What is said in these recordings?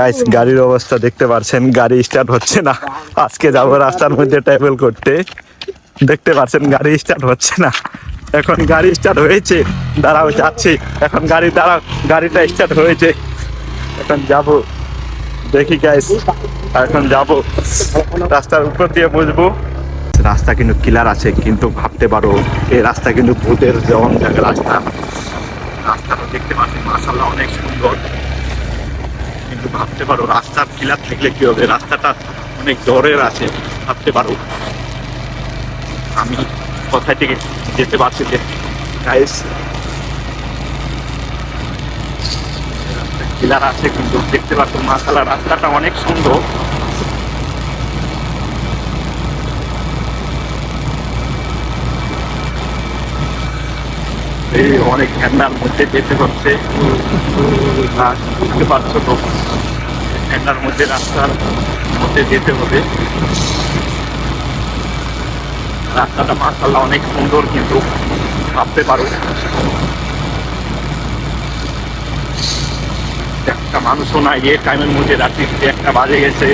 Guys গাড়ির অবস্থা দেখতে পারছেন, গাড়ি স্টার্ট হচ্ছে না। আজকে যাব রাস্তার মধ্যে ট্রাভেল করতে। দেখতে পারছেন, গাড়ি স্টার্ট হচ্ছে না। এখন গাড়ি স্টার্ট হয়েছে, দাঁড়াও, যাচ্ছি। এখন গাড়ি, দাঁড়াও, গাড়িটা স্টার্ট হয়েছে। এখন যাব। দেখি গাইস এখন যাব। রাস্তার উপর দিয়ে বুঝব রাস্তা কিন্তু ক্লিয়ার আছে, কিন্তু ভাবতে পারো, এই রাস্তা কিন্তু ভূতের জায়গা রাস্তা। রাস্তাটা দেখতে পাচ্ছি মাসাল্লাহ অনেক সুন্দর। কিন্তু ভাবতে পারো, রাস্তার কিলার থাকলে কি হবে? রাস্তাটা অনেক জ্বরের আছে, ভাবতে পারো। আমি কোথায় থেকে যেতে পারছি যে গাইস ক্লিয়ার আছে কিন্তু দেখতে পাচ্ছ, মাসালা রাস্তাটা অনেক সুন্দর। অনেক ঠান্ডার মধ্যে যেতে হচ্ছে। বুঝতে পারছ তো ঠান্ডার মধ্যে রাস্তার মধ্যে যেতে হবে। রাস্তাটা মাসাল্লাহ অনেক সুন্দর কিন্তু, ভাবতে পারো। একটা মানুষও নাই, এ টাইমের মধ্যে রাত্রি একটা বাজে গেছে।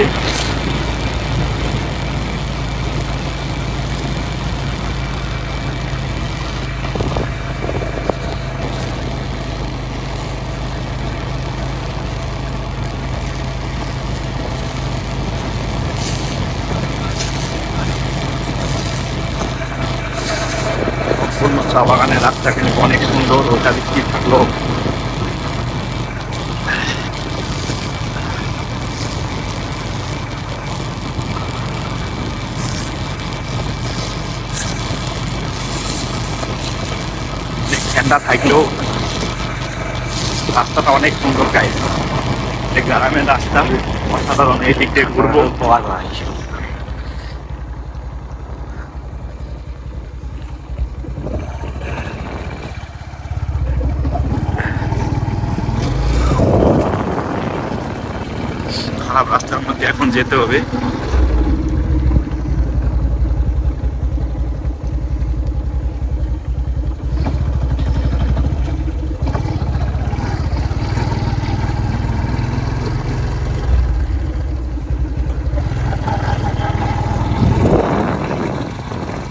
চা বাগানের রাস্তা কিন্তু অনেক সুন্দর ওটা বৃষ্টি থাকল ঠান্ডা থাকলেও রাস্তাটা অনেক সুন্দর গাইড গ্রামের রাস্তা অসাধারণ এই দিক দিয়ে ঘুরবো খারাপ রাস্তার মধ্যে এখন যেতে হবে।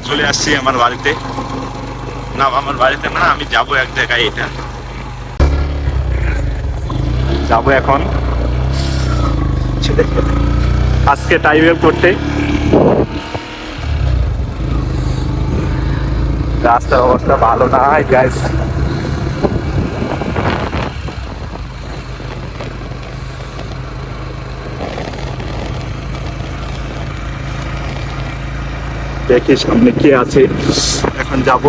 চলে আসছি আমার বাড়িতে। না, আমার বাড়িতে না, আমি যাব এক জায়গায় এটা। যাব এখন। আজকে টাইম করতে রাস্তার অবস্থা ভালো নাই গাইস দেখি সামনে কে আছে। এখন যাব।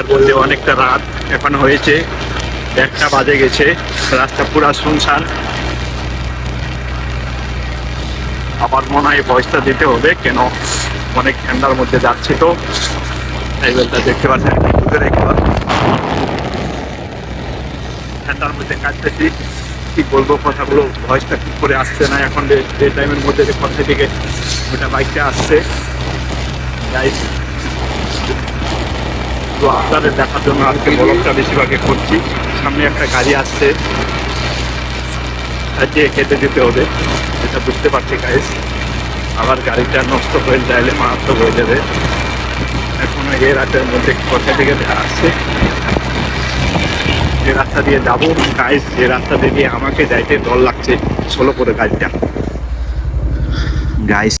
রাস্তার মধ্যে অনেকটা রাত এখন হয়েছে। একটা বাজে গেছে, রাস্তা পুরা শুনশান। আমার মনে হয় ভয়েসটা দিতে হবে, কেন অনেক ঠান্ডার মধ্যে যাচ্ছে তো। টাইবেলটা দেখতে পাচ্ছেন ঠান্ডার মধ্যে কাটতেছি, কি বলব কথাগুলো ভয়েসটা ঠিক করে আসছে না এখন যে টাইমের মধ্যে যে কথা থেকে ওটা বাইকটা আসছে। যাই তো আপনাদের দেখার জন্য আজকে বলকটা বেশিরভাগে করছি। সামনে একটা গাড়ি আসছে। যে কেটে যেতে হবে। এটা বুঝতে পারছি গাইস আবার গাড়িটা নষ্ট হয়ে যাইলে মারাত্মক হয়ে যাবে। এখন এই রাতের মধ্যে কোথা থেকে আসছে? যে রাস্তা দিয়ে যাব গাইস যে রাস্তা দিয়ে আমাকে যাইতে ডর লাগছে। ষোলো করে গাড়িটা। গাইস